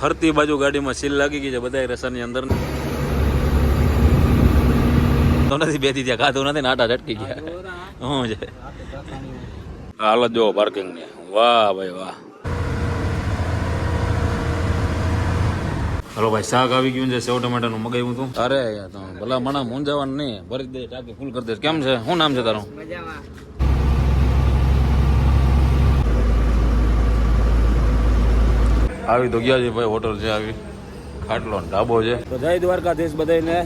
ફરતી બાજુ ગાડીમાં સીલ લાગી ગઈ છે બધા રસાની અંદર. તો નથી બેસી ત્યાં ખાધું નથી નાટા ઝટકી ગયા. હું છે? હાલત જો પાર્કિંગ ને વાહ ભાઈ વાહ. હલો ભાઈ શાક આવી ગયું છે સેવ ટમાટાનું મગાવ્યું હતું અરે યાર ભલા મણા મૂંઝાવાનું નહીં. ભરી દે ટાંકી ફૂલ કરી દે. કેમ છે? શું નામ છે તારું? આવી તો ભાઈ, હોટલ છે આવી. ખાટલો ઢાબો છે. તો જય દ્વારકાધીશ બધાને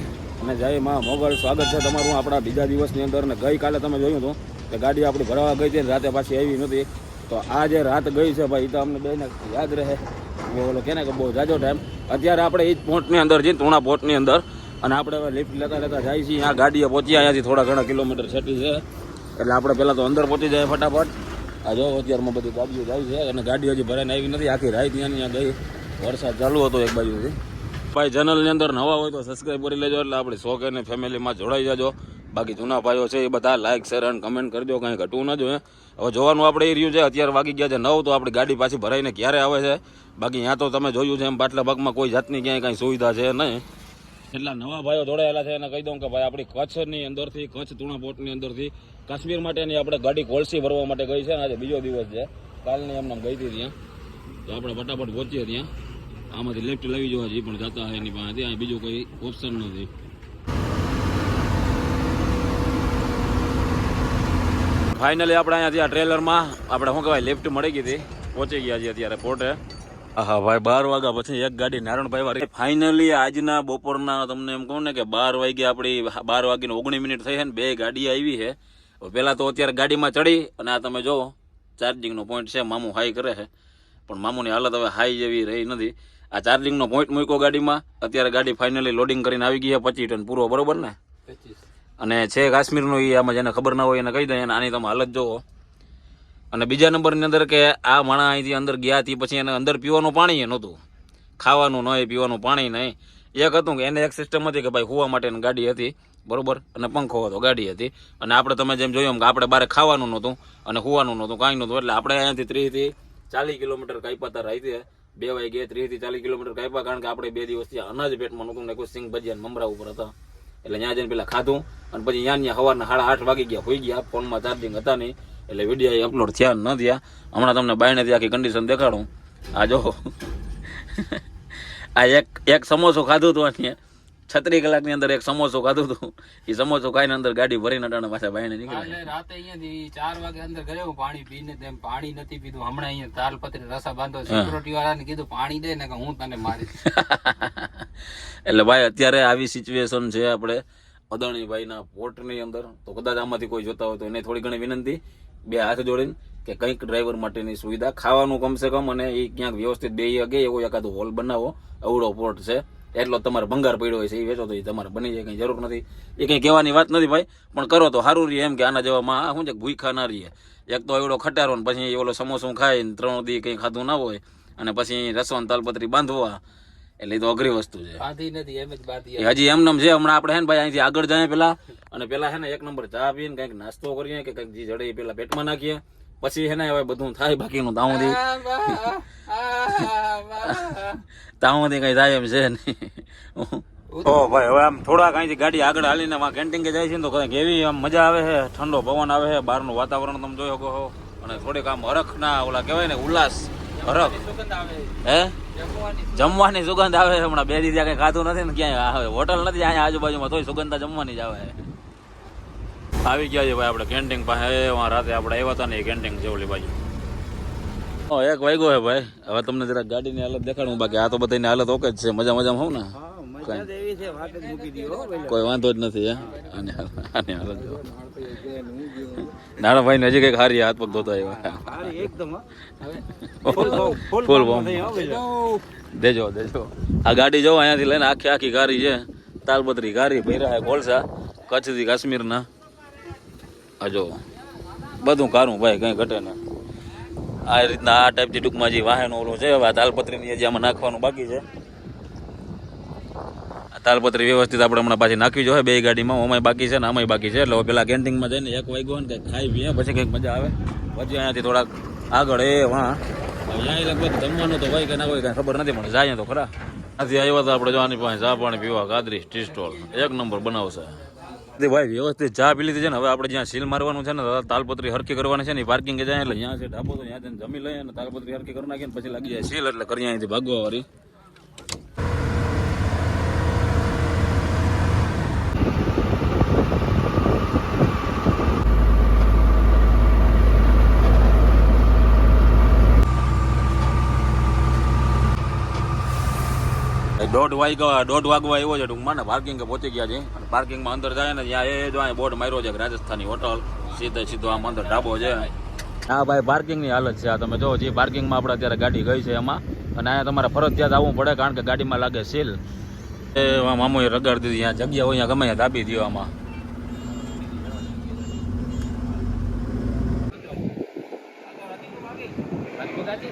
અને જય માં મોગલ. સ્વાગત છે તમારું આપણા બીજા દિવસની અંદર. ને ગઈકાલે તમે જોયું હતું કે ગાડી આપણી ભરાવા ગઈ હતી રાતે પાછી આવી નહોતી. તો આ જે રાત ગઈ છે ભાઈ તો અમને બેને યાદ રહે. ઓલો કે ને કે બહુ જાજો ટાઈમ અત્યારે આપણે એ જ પોર્ટની અંદર છીએ, તુણા પોર્ટની અંદર. અને આપણે હવે લિફ્ટ લેતા લેતા જાય છીએ. આ ગાડીએ પહોંચ્યા અહીંયાથી થોડા ઘણા કિલોમીટર છેટી છે. એટલે આપણે પહેલાં તો અંદર પહોંચી જાય ફટાફટ. આ જો અત્યારમાં બધી ગાડીઓ જાય છે અને ગાડીઓ હજી ભરાઈને આવી નથી. આખી રાહ ત્યાં ત્યાં ગઈ. વરસાદ ચાલુ હતો એક બાજુથી. ભાઈ ચેનલની અંદર નવા હોય તો સબસ્ક્રાઈબ કરી લેજો એટલે આપણી શોખ અને ફેમિલીમાં જોડાઈ જાજો. બાકી જૂના ભાઈઓ છે એ બધા લાઈક શેર અને કમેન્ટ કરજો. કાંઈ ઘટવું ન જોઈએ. હવે જોવાનું આપણે એ રહ્યું છે, અત્યારે વાગી ગયા છે નવ, તો આપણી ગાડી પાછી ભરાઈને ક્યારે આવે છે? બાકી ત્યાં તો તમે જોયું છે એમ પાટલા ભાગમાં કોઈ જાતની ક્યાંય કાંઈ સુવિધા છે નહીં. એટલા નવા ભાઈઓ જોડાયેલા છે એને કહી દઉં કે ભાઈ, આપણી કચ્છની અંદરથી, કચ્છ તુણા પોર્ટની અંદરથી કાશ્મીર માટેની આપણે ગાડી કોલસી ભરવા માટે ગઈ છે ને આજે બીજો દિવસ છે. કાલની એમને ગઈ હતી ત્યાં. તો આપણે ફટાફટ પહોંચીએ ત્યાં. આમાંથી લેફ્ટ લઈ જવા જે પણ જતા હોય એની પાસેથી અહીં બીજું કોઈ ઓપ્શન નથી. ફાઇનલી આપણે અહીંયા ત્યાં ટ્રેલરમાં. આપણે શું કહેવાય લિફ્ટ મળી ગઈ હતી. પહોંચી ગયા છીએ અત્યારે પોર્ટે હા ભાઈ, બાર વાગ્યા પછી એક ગાડી નારાયણભાઈ વાળી. ફાઇનલી આજના બપોરના તમને એમ કહું ને કે બાર વાગ્યા આપણી બાર વાગીને ઓગણીસ મિનિટ થઈ છે ને બે ગાડી આવી છે. પહેલાં તો અત્યારે ગાડીમાં ચડી અને આ તમે જુઓ ચાર્જિંગનો પોઈન્ટ છે મામું હાઈ કરે છે. પણ મામુની હાલત હવે હાઈ જેવી રહી નથી. આ ચાર્જિંગનો પોઈન્ટ મૂક્યો ગાડીમાં અત્યારે ગાડી ફાઇનલી લોડિંગ કરીને આવી ગઈ છે પચીસ ટન પૂરો બરોબર ને? અને છે કાશ્મીરનું એ આમાં જેને ખબર ના હોય એને કહી દે અને આની તમે હાલત જુઓ અને બીજા નંબરની અંદર કે આ માણા અહીંથી અંદર ગયા હતી પછી એને અંદર પીવાનું પાણી એ નહોતું. ખાવાનું નહીં પીવાનું પાણી નહીં. એક હતું કે એને એક સિસ્ટમ હતી કે ભાઈ હોવા માટેની ગાડી હતી. બરોબર? અને પંખો હતો, ગાડી હતી. અને આપણે તમે જેમ જોયું કે આપણે બારે ખાવાનું નહોતું અને હોવાનું નહોતું, કાંઈ નહોતું. એટલે આપણે અહીંયાથી ત્રીસથી ચાલીસ કિલોમીટર કાપ્યા હતા રાઈતે બે વાગે ત્રીસથી ચાલીસ કિલોમીટર કાપ્યા, કારણ કે આપણે બે દિવસથી અનાજ પેટમાં નહોતું ને કોઈ સિંગ ભજીયા મમરા ઉપર હતા. એટલે ત્યાં જઈને પેલા ખાધું અને પછી ત્યાં ત્યાં સવારના સાડા આઠ વાગી ગયા, હોઈ ગયા. ફોનમાં ચાર્જિંગ હતા નહીં, એટલે વીડિયો અપલોડ થયા ન થયા. હમણાં તમને બાયણેથી આખી કન્ડિશન દેખાડું. આ જો, આ એક એક સમોસો ખાધું હતું અહીંયા. છત્રીસ કલાકની અંદર એક સમોસો ખાધું હતું. એ સમોસો ખાઈને અંદર ગાડી ભરીને અટાણે પાછા બાયણે નીકળ્યા. રાતે અહીંયાથી ચાર વાગે અંદર ગયો પાણી પીને તેમ પાણી નથી પીધું. હમણાં અહીંયા તાલપત્રી રસા બાંધો સિક્યુરિટી વાળાને કીધું પાણી દે ને કે હું તને મારી એટલે ભાઈ અત્યારે આવી સિચ્યુએશન છે આપણે અદાણીભાઈના પોર્ટની અંદર. તો કદાચ આમાંથી કોઈ જોતા હોય તો એને થોડી ઘણી વિનંતી. બે હાથ જોડીને કે કંઈક ડ્રાઈવર માટેની સુવિધા ખાવાનું કમસે કમ અને એ ક્યાંક વ્યવસ્થિત બે અગે એવો એકાદો હોલ બનાવો. અવડો પોર્ટ છે. એટલો તમારે ભંગાર પડ્યો હોય છે એ વેચો તો એ તમારે બની જાય કંઈ જરૂર નથી. એ કંઈ કહેવાની વાત નથી ભાઈ પણ કરો તો સારું રહે એમ કે આના જેવામાં શું છે ભૂખા ના રહીએ. એક તો એવડો ખટારો ને પછી ઓલો સમોસું ખાય ને ત્રણ દી કંઈ ખાધું ના હોય અને પછી રસવાન તાલપત્રી બાંધવા એટલે એ તો અઘરી વસ્તુ છે. એમ હજી એમ છે હમણાં આપણે હે ને ભાઈ અહીંથી આગળ જાય પેલા અને પેલા હે ને એક નંબર ચા પીને કંઈક નાસ્તો કરીએ કે કંઈક જે જડે પેલા પેટમાં નાખીએ. પછી હે ને હવે બધું થાય બાકીનું તાઉંથી તાઉંથી કઈ થાય એમ છે નહીં ઓ ભાઈ હવે આમ થોડાક અહીંથી ગાડી આગળ હાલીને માં કેન્ટીન કે જાય છે ને તો કંઈક એવી આમ મજા આવે છે ઠંડો પવન આવે છે બહારનું વાતાવરણ તમે જોઈ શકો છો. અને થોડીક આમ હરખ ના ઓલા કહેવાય ને ઉલ્લાસ હરખ. હે? જમવાની જમવાની સુગંધ આવે હમણાં બે દી ત્યાં કઈ ખાતું નથી ને ક્યાંય. આવે હોટલ નથી અહીંયા આજુબાજુમાં તોય સુગંધ જમવાની જ આવે આવી ગયા છે ભાઈ આપણે કેન્ટીન પાસે. રાતે આપણે આવ્યા હતા ને એ કેન્ટીન ઓલી બાજુ. એક વાગ્યો છે ભાઈ. હવે તમને જરા ગાડીની હાલત દેખાડું. બાકી આ તો બધાની હાલત ઓકે જ છે. મજા મજામાં હોઉં ને? કોઈ વાંધો જ નથી હે? આની હાલત નાના ભાઈ ને હજી કંઈક હારી હાથ પગ ધોતા આવ્યા. ફૂલ બોમ દેજો દેજો. આ ગાડી જો અહીંયાથી લઈને આખી આખી ગાડી છે. તાલપત્રી ગાડી ભૈરા કોલસા કચ્છથી કાશ્મીરના. આ જો, બધું કારું ભાઈ, કંઈ ઘટે ને આ રીતના આ ટાઈપથી ટૂંકમાં જે વાહન ઓલું છે હવે આ તાલપત્રીની જે નાખવાનું બાકી છે. તાલપત્રી વ્યવસ્થિત આપણે હમણાં પાછી નાખવી જોઈએ, બે ગાડીમાં અમાય બાકી છે ને આમાંય બાકી છે. એટલે પેલા કેન્ટીનમાં જઈને એક વાગ્યો ને કંઈક ખાઈ પીએ, પછી કંઈક મજા આવે. પછી અહીંયાથી થોડાક આગળ એ વાં અહીંયા જમવાનું તો હોય કે ના હોય કાંઈ ખબર નથી, પણ જાય તો ખરા. નથી આવ્યા તો આપણે જો આની પાસે ચા પાણી પીવા, ગાદરી, ટી સ્ટોલ. એક નંબર બનાવશે. તે ભાઈ, વ્યવસ્થિત ચા પી લીધી છે ને, હવે આપણે જ્યાં સીલ મારવાનું છે ને તાલપત્રી હરકી કરવાની છે ને પાર્કિંગ જાય એટલે જ્યાં છે, ઢાબો તો ત્યાં જમી લઈએ તાલપત્રી હરકી કરી નાખીએ પછી લાગી જાય. સીલ એટલે કરી અહીંથી ભાગવા વાળી. દોઢ વાગ્યા, દોઢ વાગવા આવ્યો છે, ટૂંકમાં પાર્કિંગ પહોંચી ગયા છે. અને પાર્કિંગમાં અંદર જાય ને ત્યાં એ જો બોર્ડ માર્યો છે રાજસ્થાની હોટલ સીધે સીધો આમ અંદર ઢાબો છે. હા ભાઈ પાર્કિંગની હાલત છે આ. તમે જો જે પાર્કિંગમાં આપણે અત્યારે ગાડી ગઈ છે એમાં. અને અહીંયા તમારે ફરજિયાત આવવું પડે, કારણ કે ગાડીમાં લાગે સીલ. એ મામોએ રગાડી દીધી, અહીંયા જગ્યા હોય અહીંયા ગમે દાબી દો આમાં.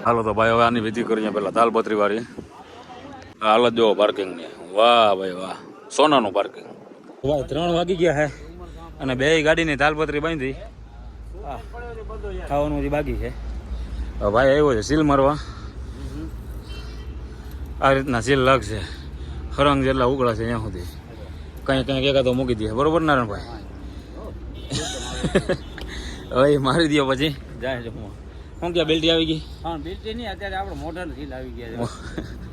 હાલો તો ભાઈ, હવે આની વિધિ કરીએ પેલા તાલપત્રી વાળી. હાલત જો પાર્કિંગની. વાહ ભાઈ વાહ. સોનાનું પાર્કિંગ ભાઈ ત્રણ વાગી ગયા હે. અને બે ગાડીની તાલપત્રી બાંધી. ખાવાનું હજી બાકી છે. ભાઈ આવ્યો છે સીલ મારવા. આ રીતના સીલ લાગશે. ખરંગ જેટલા ઉકળા છે ત્યાં સુધી. કંઈ કંઈક એકાદો મૂકી દે બરોબર નારાયણભાઈ? હવે એ મારી દો પછી. જાય જમવા શું ક્યાં બેલ્ટી આવી ગઈ? હા બિલ્ટી નહીં અત્યારે આપણે મોટર સીલ આવી ગયા છે.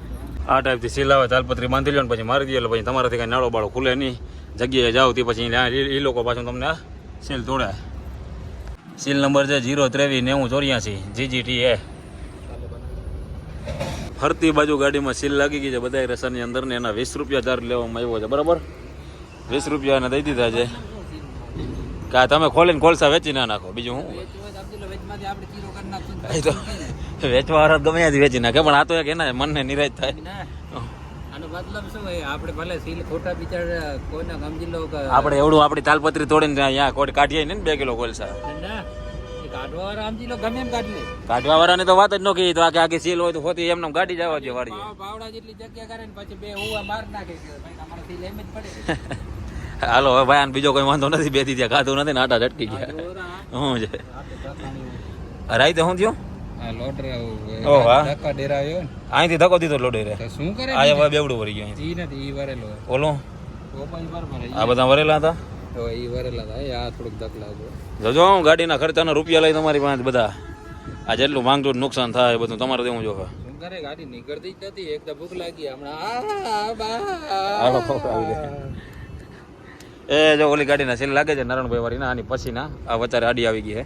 આ ટાઈપથી સિલાવે તાલપત્રી બાંધી લો ને પછી મારી દે એટલે પછી તમારાથી કાંઈ નાળો બાળો ખુલે નહીં. જગ્યાએ જાઓ તે પછી એ એ લોકો પાછું તમને આ સીલ તોડે. સીલ નંબર છે જીરો ત્રેવીસ નેવું ચોર્યાસી જીજીટી એ ફરતી બાજુ ગાડીમાં સીલ લાગી ગઈ છે બધા રસ્તાની અંદર ને એના વીસ રૂપિયા ચાર્જ લેવામાં આવ્યો છે બરાબર? વીસ રૂપિયા એને દઈ દીધા છે. કા તમે ખોલીને ખોલસા વેચી ના નાખો બીજું હું વેચવું તો તો વાળા ગમે ત્યાંથી વેચી નાખે પણ આ તો એક એના મનને નિરાશ થાય. આનો મતલબ શું હોય આપણે ભલે સીલ ખોટા બિચાર કોઈના સમજી લો આપણે એવડું આપણી તાલપત્રી તોડીને અહીંયા કોટ કાઢીએ ને બે કિલો કોલસા. કાઢવા વાળાને તો વાત જ ન કહી તો આગે આગે સીલ હોય તો હોતી એમને ગાડી જવા દે વાળી પાવડા જેટલી જગ્યા કરે ને પછી બે હુવા માર નાખે કે ભાઈ તમારે સીલ એમ જ પડે. હાલો હવે ભાઈ બીજો કોઈ વાંધો નથી બે ત્યાં ખાધું નથી નાટા આટા ઝટકી ગયા. શું છે? રાઈતે શું થયું? ને? અહીંથી ધક્કો દીધો લોડે રે. શું કરે આ હવે બેવડું વળી ગયું ઈ નથી ઈ વરેલો ઓલું? ઓપન પર ભરે આ બધા વરેલા હતા? ઈ વરેલા હતા આ થોડુંક ધક લાગો જોજો હું ગાડીના ખર્ચાના રૂપિયા લઈ તમારી પાસે બધા આ જેટલું માંગતું નુકસાન થાય બધું તમારે દેવું શું કરે ગાડી નીકળતી જ નથી એક તો ભૂખ લાગી હમણાં આ બા. હાલો, ફોટો આવી જાય. એ જો ઓલી ગાડીના સીલ લાગે છે નારણભાઈ વાળી આની પછીના આ વચારે આડી આવી ગઈ છે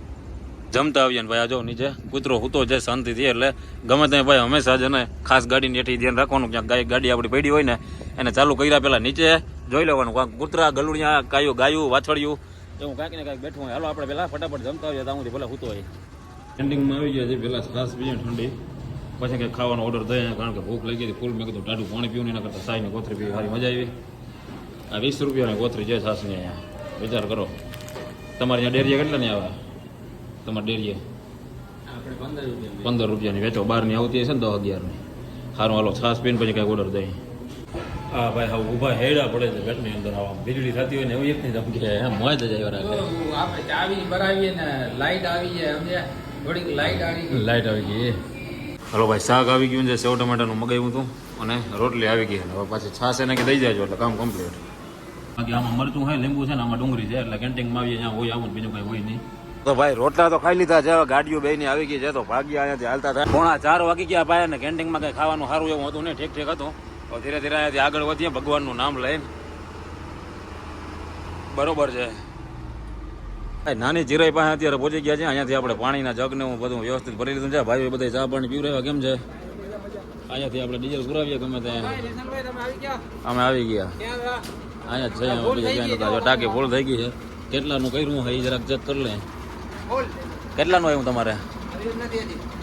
જમતા આવીએ ભાઈ, આ જો નીચે કૂતરો હૂતો છે, શાંતિથી એટલે ગમે ત્યાં ભાઈ હંમેશા જ ને ખાસ ગાડીની એઠી ધ્યાન રાખવાનું, ક્યાંક ગાડી આપણી પડી હોય ને, એને ચાલુ કર્યા પહેલાં નીચે જોઈ લેવાનું કાંક કૂતરા, ગલુડિયા કાયું ગાયું વાછળિયું એવું કાંઈક ને કાંઈક બેઠું હોય. હાલો, આપણે પહેલાં ફટાફટ જમતા આવીએ, ત્યાં સુધી ભલે હૂતો હોય. ઠંડીમાં આવી ગયા છે, પહેલા ખાસ પીએ, ઠંડી. પછી કંઈક ખાવાનો ઓર્ડર થયો, કારણ કે ભૂખ લાગી હતી ફૂલ. મેં કીધું ટાઢું પાણી પીવું એના કરતાં સાઈને કોથરી પીવી. સારી મજા આવી. આ વીસ રૂપિયાની કોથરી છે છાસની અહીંયા. વિચાર કરો. તમારે અહીંયા ડેરિયા કેટલા નહીં આવે? તમારે ડેરીએ આપણે પંદર રૂપિયા પંદર રૂપિયાની વેચો. બહારની આવતી હશે ને દસ અગિયારની. સારું હાલો છાસ પીને પછી કાંઈક ઓર્ડર દઈ. હા ભાઈ હા ઊભા હેડા પડે છે પેટની અંદર આવા. વીજળી થતી હોય ને એવું એક નહીં ધમકી એમ મોજ જ જાય આપણે ચાવી ભરાવીએ ને લાઈટ આવી જાય સમજ્યા? થોડીક લાઈટ આવી ગઈ. લાઈટ આવી ગઈ હલો ભાઈ શાક આવી ગયું છે. સેવ ટમેટાનું મગાવ્યું હતું અને રોટલી આવી ગઈ હવે પાછી છાશ એને કે દઈ જાજો એટલે કામ કમ્પ્લીટ બાકી આમાં મરચું હોય લીંબુ છે ને આમાં ડુંગળી છે એટલે કેન્ટીનમાં આવીએ ત્યાં હોય આવું બીજું કંઈ હોય નહીં. તો ભાઈ રોટલા તો ખાઈ લીધા છે. ગાડીઓ બે ની આવી ગઈ છે તો ભાગ્યા અહીંયાથી હાલતા થાય. પોણા ચાર વાગી ગયા ભાઈ ને કેન્ટીનમાં કઈ ખાવાનું સારું એવું હતું નહીં ઠીક ઠીક હતું. તો ધીરે ધીરે અહીંયાથી આગળ વધીએ ભગવાનનું નામ લઈને. બરોબર છે. નાની જીરાઈ પાસે અત્યારે પહોંચી ગયા છે. અહીંયાથી આપણે પાણીના જગ ને હું બધું વ્યવસ્થિત ભરી લીધું છે. ભાઈ બધા ચા પાણી પીવડાવ્યા કેમ છે? અહીંયાથી આપણે ડીઝલ પુરાવીએ. ગમે ત્યાં અમે આવી ગયા. અહીંયા જ છે ટાંકી ફૂલ થઈ ગઈ છે. કેટલાનું કર્યું હોય એ જરાક ચેક કરી લે. કેટલાનું આવ્યું તમારે?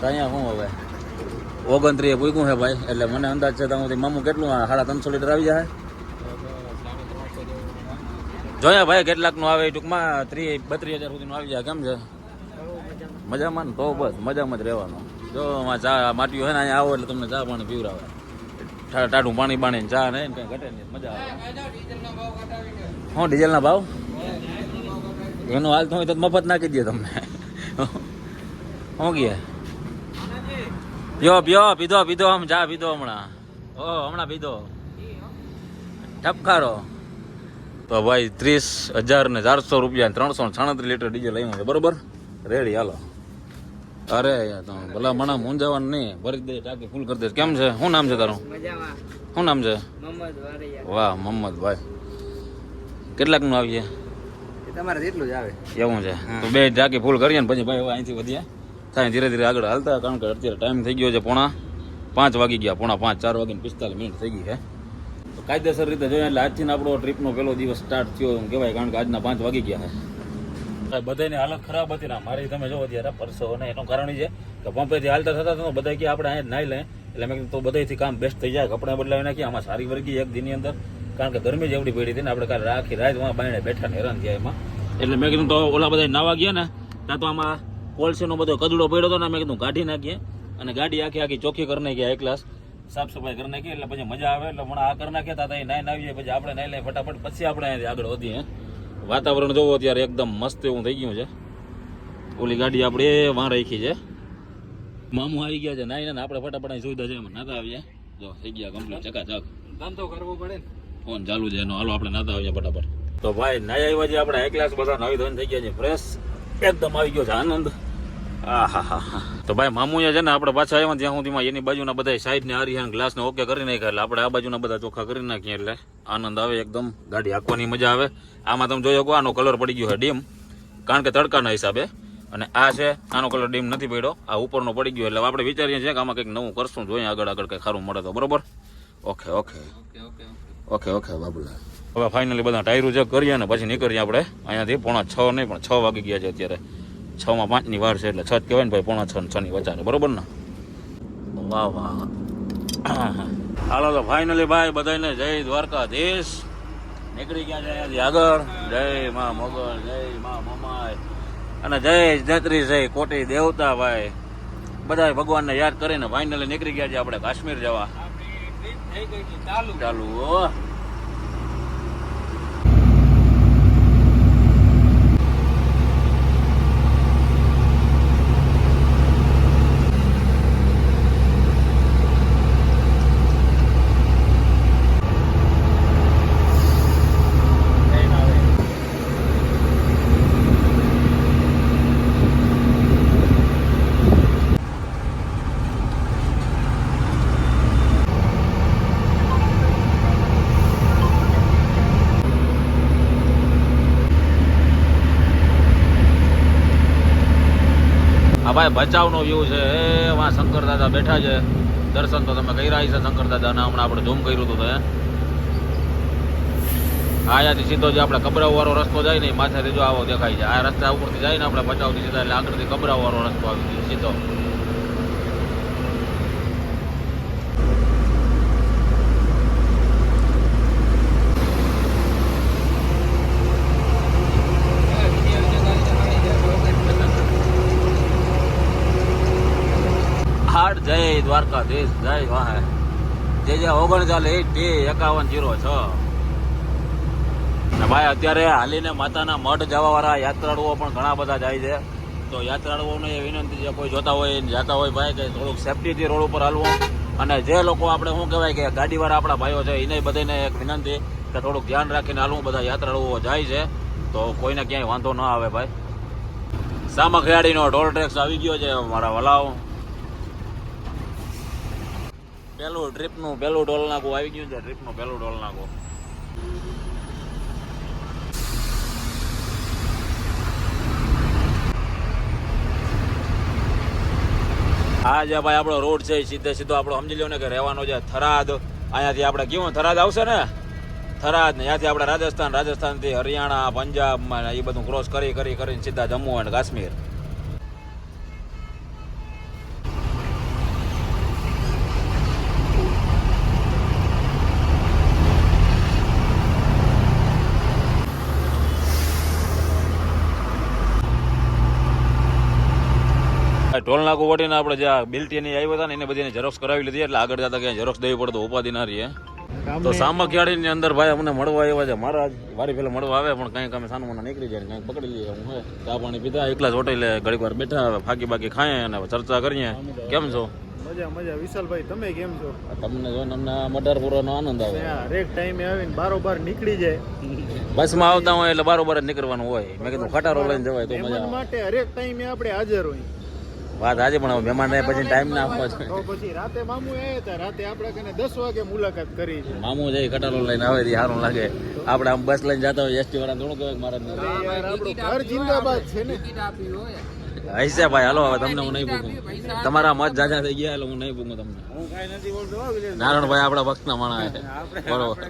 અહીંયા શું હવે? ઓગણત્રીએ પૂગ્યું છે ભાઈ એટલે મને અંદાજ છે ત્યાં મામું કેટલું સાડા ત્રણસો લીટર આવી જાય? જોયા ભાઈ કેટલાકનું આવે ટૂંકમાં ત્રીસ બત્રીસ હજાર સુધીનું આવી જાય કેમ છે? મજામાં ને? તો બસ મજામાં જ રહેવાનું. જો ચા માટીઓ છે ને અહીંયા આવો એટલે તમને ચા પાણી પીવરાવે ટાઢું પાણી બાણી ચા ને કંઈ ઘટે નહીં મજા આવે. શું ડીઝલના ભાવ? એનો હાલ તો હોય તો મફત નાખી દે તમને. શું કહે યો પિયો પીધો પીધો આમ જા પીધો હમણાં. ઓ હમણાં પીધો. ઠપકારો. તો ભાઈ ત્રીસ હજાર ને ચારસો રૂપિયા ત્રણસો સાડત્રીસ લીટર ડીઝલ લઈ છે બરોબર? રેડી હાલો. અરે ભલા મણા મૂંઝાવાનું નહીં. ભરી દે ટાંકી ફૂલ કરી દે. કેમ છે? શું નામ છે તારું? શું નામ છે? વાહ મોહમ્મદ ભાઈ. કેટલાકનું આવીએ? તમારે જેટલું જ આવે. એવું છે. તો બે ટાંકી ફૂલ કરીએ ને પછી ભાઈ અહીંથી વધીએ. થાય ધીરે ધીરે આગળ હાલતા કારણ કે અત્યારે ટાઈમ થઈ ગયો છે પોણા પાંચ વાગી ગયા પોણા પાંચ ચાર વાગીને પિસ્તાલીસ મિનિટ થઈ ગઈ છે. તો કાયદેસર રીતે જોઈએ એટલે આજથી આપણો ટ્રીપનો પહેલો દિવસ સ્ટાર્ટ થયો એમ કહેવાય કારણ કે આજના પાંચ વાગી ગયા છે. બધાની હાલત ખરાબ હતી ને મારી તમે જોવો અત્યારે પરસો અને એનું કારણ છે કે પંપેથી હાલતા થતા તો બધા કે આપણે અહીંયા નાઈ લે એટલે મેં તો બધાથી કામ બેસ્ટ થઈ જાય કપડાં બદલાવી નાખીએ આમાં સારી વર્ગી એક દિનની અંદર. કારણ કે ગરમી જેવડી પડી હતી ને આપણે કાલે રાખી રાત વાં બાયણે બેઠા ને હેરાન થયા એમાં. એટલે મેં કીધું તો ઓલા બધા નાવા ગયા ને ત્યાં તો આમાં કોલસીનો બધો કદડો પડ્યો હતો ને મેં કીધું કાઢી નાખીએ. અને ગાડી આખી આખી ચોખ્ખી કરી નાખી એક ક્લાસ સાફ સફાઈ કરી નાખી, એટલે પછી મજા આવે, એટલે મને આ કરી નાખ્યા તા ત્યાં નાઈ નાવીએ, પછી આપણે નાઈ લઈએ ફટાફટ, પછી આપણે અહીંયા આગળ વધીએ. વાતાવરણ જોવો અત્યારે એકદમ મસ્ત એવું થઈ ગયું છે. ઓલી ગાડી આપણે વાં રાખી છે. મામું આવી ગયા છે, નાઈ ને આપણે ફટાફટ અહીં સુવિધા છે એમાં નાતા આવીએ. જો, થઈ ગયા કમ્પ્લીટ ચકાચક. ધંધો કરવો પડે ને. ફોન ચાલુ છે. એનો હાલો આપણે નાતા આવીએ ફટાફટ. તો ભાઈ નાઈ આવ્યા છે આપણે. એક ક્લાસ બધા નાવી ધોઈને થઈ ગયા છે ફ્રેશ એકદમ આવી ગયો છે આનંદ. તો ભાઈ મામુએ છે ને આપણે પાછા આવ્યા ત્યાં સુધીમાં એની બાજુના બધા સાઈડ ને આરી ગ્લાસ ને ઓકે કરી નાખ્યા એટલે આપણે આ બાજુના બધા ચોખ્ખા કરી નાખીએ એટલે આનંદ આવે એકદમ. ગાડી હાંકવાની મજા આવે. આમાં તમે જોયો શકો આનો કલર પડી ગયો છે ડીમ. કારણ કે તડકાના હિસાબે. અને આ છે આનો કલર ડીમ નથી પડ્યો. આ ઉપરનો પડી ગયો એટલે આપણે વિચારીએ છીએ કે આમાં કંઈક નવું કરશું. જોઈએ આગળ આગળ કંઈક સારું મળે તો. બરોબર? Okay okay okay okay okay okay બાબુલા હવે ફાઇનલી બધા ટાયરો ચેક કરીએ ને પછી નીકળીએ આપણે. અહીંયાથી પોણા છ નહીં પણ છ વાગી ગયા છે અત્યારે. છ માં પાંચની વાર છે એટલે છ જ કહેવાય ને ભાઈ પોણા છ ને છ ની વચ્ચે. બરોબર ને? વાહ વાહ. હાલો તો ફાઇનલી ભાઈ બધાને જય દ્વારકાધીશ. નીકળી ગયા છે અહીંયાથી આગળ. જય માં મોગલ જય માં મમાય અને જય જત્રી જય કોટી દેવતા ભાઈ. બધા ભગવાનને યાદ કરીને ફાઇનલી નીકળી ગયા છે આપણે કાશ્મીર જવા આપણી ટ્રીપ થઈ ગઈ છે ચાલુ. ચાલુ હો. આ ભાઈ ભચાઉનો વ્યૂ છે. એ વાં શંકર દાદા બેઠા છે. દર્શન તો તમે કર્યા છે શંકર દાદાના. હમણાં આપણે ઝૂમ કર્યું હતું તો એ આયાથી સીધો જે આપણે કબરાવ વાળો રસ્તો જાય ને માથેથી જો આવો દેખાય છે. આ રસ્તા ઉપરથી જાય ને આપણે ભચાઉથી સીધા એટલે આગળથી કબરાવ વાળો રસ્તો આવી ગયો સીધો હાડ જય દ્વારકાધીશ, જય વાહે. જે જે ઓગણચાલીસ, ટી એકાવન, જીરો છ. ને ભાઈ, અત્યારે હાલીને માતાના મઢ જવા વાળા યાત્રાળુઓ પણ ઘણા બધા જાય છે. તો યાત્રાળુઓને એ વિનંતી છે, કોઈ જોતા હોય, જાતા હોય ભાઈ, કે થોડુંક સેફટીથી રોડ ઉપર હાલવું. અને જે લોકો આપણે શું કહેવાય કે ગાડીવાળા આપણા ભાઈઓ છે એને બધાને એક વિનંતી કે થોડુંક ધ્યાન રાખીને હાલવું, બધા યાત્રાળુઓ જાય છે. તો કોઈને ક્યાંય વાંધો ન આવે ભાઈ. સામખિયાળીનો ટોલ ટેક્સ આવી ગયો છે મારા વલાવ. પેલું ટ્રીપનું પેલું ટોલ નાખું, આવી ગયું છે ટ્રીપનું પેલું ટોલ નાખું. હા જે ભાઈ આપણો રોડ છે સીધે સીધો આપણો, સમજી લો ને કે રહેવાનો છે થરાદ. અહીંયાથી આપણે કેવું થરાદ આવશે ને? થરાદ ને ત્યાંથી આપણે રાજસ્થાન, રાજસ્થાનથી હરિયાણા, પંજાબ એ બધું ક્રોસ કરી કરી, કરીને સીધા જમ્મુ અને કાશ્મીર. ટોલ નાકું વટીને આપણે જે બિલ્ટીની આવ્યા હતા ને એને બધી ઝેરોક્ષ કરાવી લીધી એટલે આગળ જતા ક્યાંય ઝેરોક્સ દેવી પડે તો ઉપાધિ ના રહીએ તો સામખિયાળીની અંદર ભાઈ અમને મળવા આવ્યા છે. મારા વારી પેલા મળવા આવે પણ કંઈક અમે સાનુમાના મને નીકળી જાય કંઈક પકડી લઈએ હું ચા પાણી પીધા એકલા જ હોટેલે ઘડીક વાર બેઠા હવે ફાકી બાકી ખાઈએ અને ચર્ચા કરીએ. કેમ છો? મજા મજા. વિશાલભાઈ તમે કેમ છો? તમને જોઈને અમને આનંદ આવે. હરેક ટાઈમે આવીને બારોબાર નીકળી જાય. બસમાં આવતા હોય એટલે બારોબાર જ નીકળવાનું હોય. મેં કીધું ખટારો લઈને જવાય તો મજા માટે હરેક ટાઈમે આપણે હાજર હોય. વાત આજે પણ મહેમાન રહે પછી ટાઈમ ના આપવો પછી રાતે મામુ એ હતા રાતે આપણે કને દસ વાગે મુલાકાત કરી છે. મામુ જાય કટાલો લઈને આવે તે સારું લાગે. આપણે આમ બસ લઈને જતા હોય એસટી વાળા થોડું કહેવાય કે મારા યાર આપણું ઘર જિંદાબાદ છે ને. ટિકિટ આપી હોય. હૈસે ભાઈ હાલો હવે તમને હું નહીં પૂછું તમારા મત જાજા થઈ ગયા એટલે હું નહીં પૂછું તમને. હું કાંઈ નથી બોલતો હો વિલેશ. નારાયણભાઈ આપણા ભક્તના માણસ છે. બરોબર.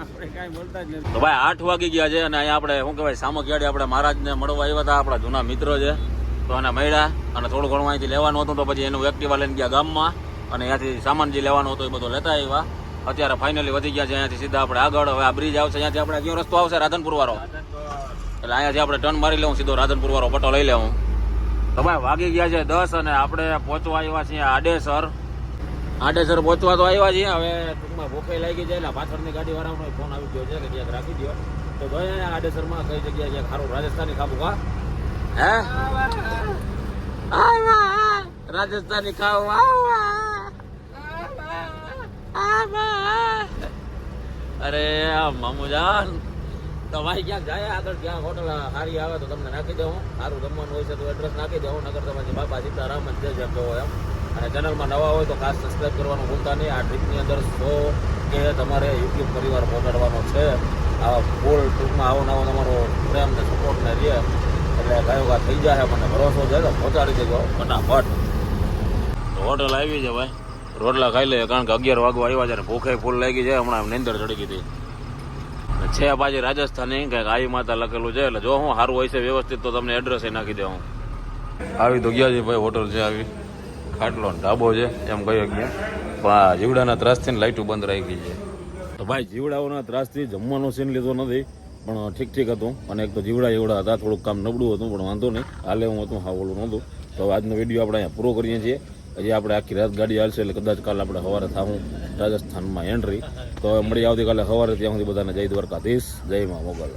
આપણે કાંઈ બોલતા જ નથી. તો ભાઈ આઠ વાગી ગયા છે અને અહીંયા આપણે શું કહેવાય સામખિયાળી આપણે મહારાજને મળવા આવ્યા હતા આપણા જૂના મિત્રો છે. તો એને મળ્યા અને થોડું ઘણું અહીંથી લેવાનું હતું તો પછી એનું એક્ટિવા લઈને ગયા ગામમાં અને અહીંયાથી સામાન જે લેવાનો હતો એ બધો લેતા આવ્યા. અત્યારે ફાઇનલી વધી ગયા છે, અહીંયાથી સીધા આપણે આગળ. હવે આ બ્રિજ આવશે, અહીંયાથી આપણે કયો રસ્તો આવશે? રાધનપુર વાળો એટલે અહીંયાથી આપણે ટર્ન મારી લઉં, સીધો રાધનપુર વાળો પટો લઈ લેવું તો ભાઈ વાગી ગયા છે દસ અને આપણે પહોંચવા આવ્યા છીએ આડેસર. આડેસર પહોંચવા તો આવ્યા છીએ. હવે ટૂંકમાં ભૂખે લાગી જાય એટલે પાછળની ગાડી વાળાનો ફોન આવી ગયો છે કે ક્યાંક રાખી દો તો ભાઈ આડેસરમાં કઈ જગ્યાએ ખારું રાજસ્થાની ખાબુ કા હે? રાજસ્થાની ખાવ અરે મામુજાન. તમારી ક્યાંક જાય આગળ? ક્યાં હોટલ સારી આવે તો તમને નાખી દઉં સારું જમવાનું હોય છે તો એડ્રેસ નાખી દઉં નગર તમારી બાપા સીતારામ જ કહો એમ. અને ચેનલમાં નવા હોય તો ખાસ સબસ્ક્રાઈબ કરવાનું ભૂલતા નહીં. આ ટ્રીપની અંદર શો કે તમારે યુટ્યુબ પરિવાર પહોંચાડવાનો છે. આ ફૂલ ટૂંકમાં આવો નવો તમારો પ્રેમ ને સપોર્ટ ને રહે એટલે કયો થઈ જાય મને ભરોસો છે તો પહોંચાડી દેજો ફટાફટ. હોટલ આવી છે ભાઈ. રોટલા ખાઈ લે કારણ કે અગિયાર વાગવા આવ્યા છે ભૂખે ફૂલ લાગી છે, હમણાં નીંદર ચડી ગઈ છે પાછી રાજસ્થાની, કંઈક આઈ માતા લખેલું છે, એટલે જો હું સારું હોય છે વ્યવસ્થિત તો તમને એડ્રેસ એ નાખી દઉં આવી તો ગયા છે ભાઈ હોટલ છે આવી. ખાટલો ઢાબો છે, એમ કહી ગયા પણ જીવડાના ત્રાસથી લાઇટો બંધ રાખી છે. તો ભાઈ, જીવડાઓના ત્રાસથી જમવાનો સીન લીધો નથી. પણ ઠીક ઠીક હતું. અને એક તો જીવડા જીવડા હતા, થોડુંક કામ નબળું હતું, પણ વાંધો નહીં. હાલે હું હતું, હા ઓલું નહોતું. તો આજનો વીડિયો આપણે અહીંયા પૂરો કરીએ છીએ. હજી આપણે આખી રાત ગાડી હાલશે, એટલે કદાચ કાલે આપણે સવારે થાવું રાજસ્થાનમાં એન્ટ્રી તો મળી આવતીકાલે સવારે ત્યાં સુધી બધાને જય દ્વારકાધીશ, જય મા મોગલ.